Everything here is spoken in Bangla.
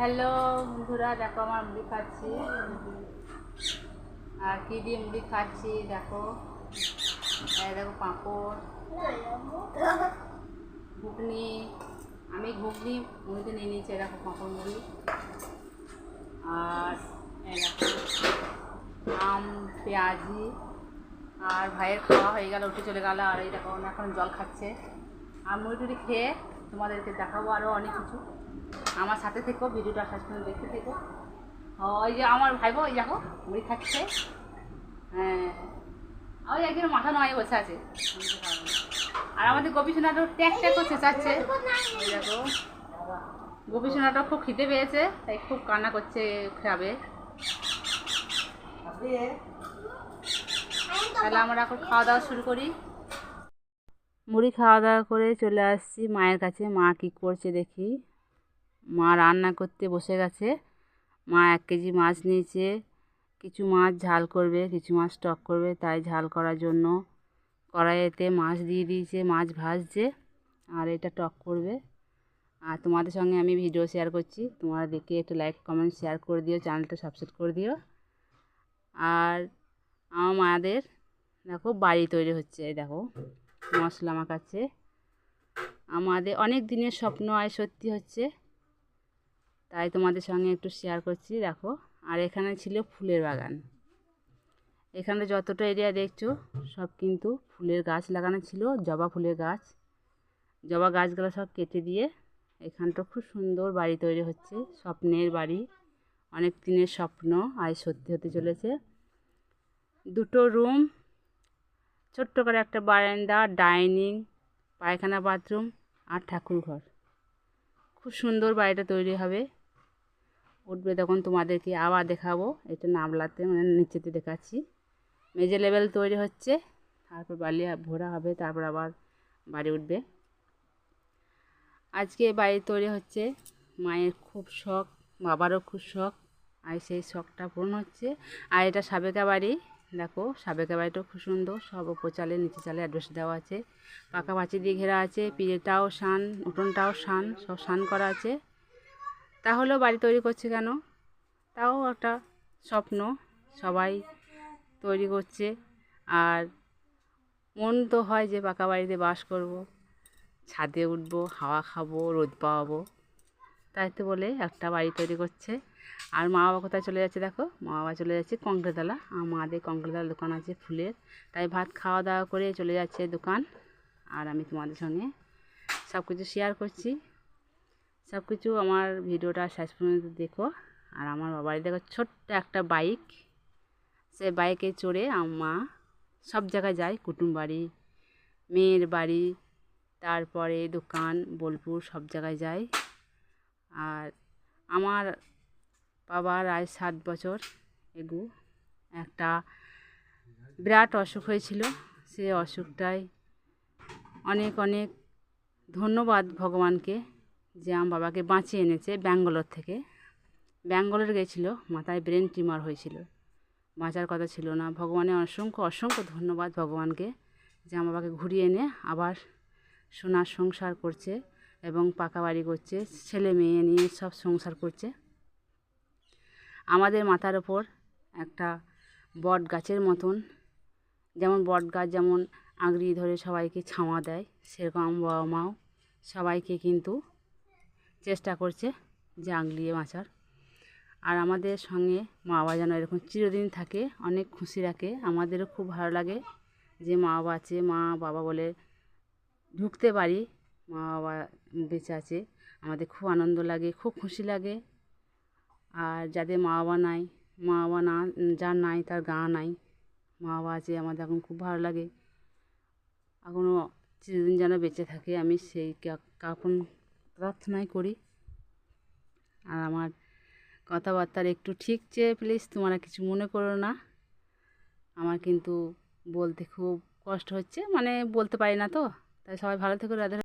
হ্যালো বন্ধুরা, দেখো আমার মুড়ি খাচ্ছি। আর কি দিয়ে মুড়ি খাচ্ছি, দেখো। দেখো পাঁপড়, ঘুগনি। আমি ঘুগনি মুড়িতে নিয়ে নিয়েছি দেখো পাঁপড় মুড়ি। আর আম, পেঁয়াজি। আর ভাইয়ের খাওয়া হয়ে গেল, উঠে চলে গেল, আর এই দেখো এখন জল খাচ্ছে। আর মুড়ি টুড়ি খেয়ে তোমাদেরকে দেখাবো আরও অনেক কিছু। আমার সাথে থেকো, ভিডিওটা শেষ পর্যন্ত দেখতে থেকো। ওই যে আমার ভাইবো ওই দেখো, মুড়ি খাচ্ছে। হ্যাঁ। ওই একজন মাথা নয় বসে আছে। আর আমাদের গোপী সোনাটা ট্যাক ট্যাক করছে, চাচ্ছে। ওই দেখো। গোপী সোনাটা খুব খিদে পেয়েছে, তাই খুব কান্না করছে খাবে। তাহলে আমরা এখন খাওয়া দাওয়া শুরু করি। মুড়ি খাওয়া দাওয়া করে চলে আসছি। মায়ের কাছে। মা কী করছে দেখি? মা রান্না করতে বসে গেছে। মা এক কেজি মাছ নিয়েছে। কিছু মাছ ঝাল করবে, কিছু মাছ টক করবে, তাই ঝাল করার জন্য কড়াইতে মাছ দিয়ে দিয়েছে, মাছ ভাজছে আর এটা টক করবে। আর তোমাদের সঙ্গে আমি ভিডিও শেয়ার করছি। তোমরা দেখে একটু লাইক কমেন্ট শেয়ার করে দিও চ্যানেলটা সাবস্ক্রাইব করে দিও। আর আমার মায়েদের, দেখো, বাড়ি তৈরি হচ্ছে দেখো। মশলা মাখাচ্ছে। আমাদের অনেক দিনের স্বপ্ন আয় সত্যি হচ্ছে, তাই তোমাদের সঙ্গে একটু শেয়ার করছি, দেখো। আর এখানে ছিল ফুলের বাগান। এখানে যতটা এরিয়া দেখছ, সব কিন্তু ফুলের গাছ লাগানো ছিল, জবা ফুলের গাছ। জবা গাছগুলো সব কেটে দিয়ে এখানটা খুব সুন্দর বাড়ি তৈরি হচ্ছে, স্বপ্নের বাড়ি। অনেক দিনের স্বপ্ন আয় সত্যি হতে চলেছে। দুটো রুম ছোট্ট করে একটা বারান্দা, ডাইনিং, পায়খানা বাথরুম আর ঠাকুর ঘর খুব সুন্দর বাড়িটা তৈরি হবে। উঠবে তখন তোমাদেরকে আবার দেখাবো। এটা নামলাতে মানে নিচেতে দেখাচ্ছি। মেজে লেভেল তৈরি হচ্ছে। তারপর বালি ভরা হবে, তারপর আবার বাড়ি উঠবে। আজকে বাড়ি তৈরি হচ্ছে। মায়ের খুব শখ, বাবারও খুব শখ। আর সেই শখটা পূরণ হচ্ছে। আর এটা সাবেকা বাড়ি। দেখো সাবেকা বাড়িটাও খুব সুন্দর। সব ওপর চালে নিচে চালে অ্যাড্রেস দেওয়া আছে। পাকা পাঁচি দিয়ে ঘেরা আছে, পিড়েটাও শান, উঠোনটাও শান, সব শান করা আছে। তাহলেও বাড়ি তৈরি করছে কেন? তাও একটা স্বপ্ন সবাই তৈরি করছে। আর মন তো হয় যে পাকা বাড়িতে বাস করব, ছাদে উঠবো, হাওয়া খাব, রোদ পাওয়াবো। তাই তো বলে একটা বাড়ি তৈরি করছে। আর মা বাবা কোথায় চলে যাচ্ছে দেখো? মা বাবা চলে যাচ্ছে কংক্রেতলা আর মাদের কংক্রেতলা দোকান আছে ফুলের। তাই ভাত খাওয়া দাওয়া করে চলে যাচ্ছে দোকান। আর আমি তোমাদের সঙ্গে সব কিছু শেয়ার করছি। সব কিছু আমার ভিডিওটা শেষ পর্যন্ত দেখো। আর আমার বাবার দেখো ছোট্ট একটা বাইক সে বাইকে চড়ে মা সব জায়গায় যায়। কুটুম বাড়ি, মেয়ের বাড়ি, তারপরে দোকান, বোলপুর সব জায়গায় যায়। আর আমার বাবার আজ সাত বছর এগু। একটা বিরাট অসুখ হয়েছিল, সে অসুখটাই অনেক অনেক ধন্যবাদ ভগবানকে যে আমার বাবাকে বাঁচিয়ে এনেছে ব্যাঙ্গালোর থেকে। ব্যাঙ্গালোর গেছিল, মাথায় ব্রেন টিউমার হয়েছিল। বাঁচার কথা ছিল না। ভগবানের অসংখ্য অসংখ্য ধন্যবাদ ভগবানকে যে আমার বাবাকে ঘুরিয়ে এনে আবার সোনার সংসার করছে এবং পাকা বাড়ি করছে, ছেলে মেয়ে নিয়ে সব সংসার করছে। আমাদের মাথার ওপর একটা বট গাছের মতন। যেমন বট গাছ যেমন আঁকড়ি ধরে সবাইকে ছাওয়া দেয়, সেরকম বাবা মাও সবাইকে কিন্তু চেষ্টা করছে যে আগলিয়ে বাঁচার। আর আমাদের সঙ্গে মা বাবা যেন এরকম চিরদিন থাকে, অনেক খুশি রাখে। আমাদেরও খুব ভালো লাগে যে মা বাবা আছে মা বাবা বলে ঢুকতে পারি মা বাবা বেঁচে আছে। আমাদের খুব আনন্দ লাগে, খুব খুশি লাগে। আর যাদের মা বাবা নাই মা বাবা না যার নাই তার গা নাই। মা বাবা আছে, আমাদের এখন খুব ভালো লাগে। এখনও চিরদিন যেন বেঁচে থাকে, আমি সেই কাপন প্রার্থনাই করি। আর আমার কথাবার্তার একটু ঠিক চেয়ে প্লিজ তোমরা কিছু মনে করো না। আমার কিন্তু বলতে খুব কষ্ট হচ্ছে মানে বলতে পারি না তো। তাই সবাই ভালো থেকো রাধে।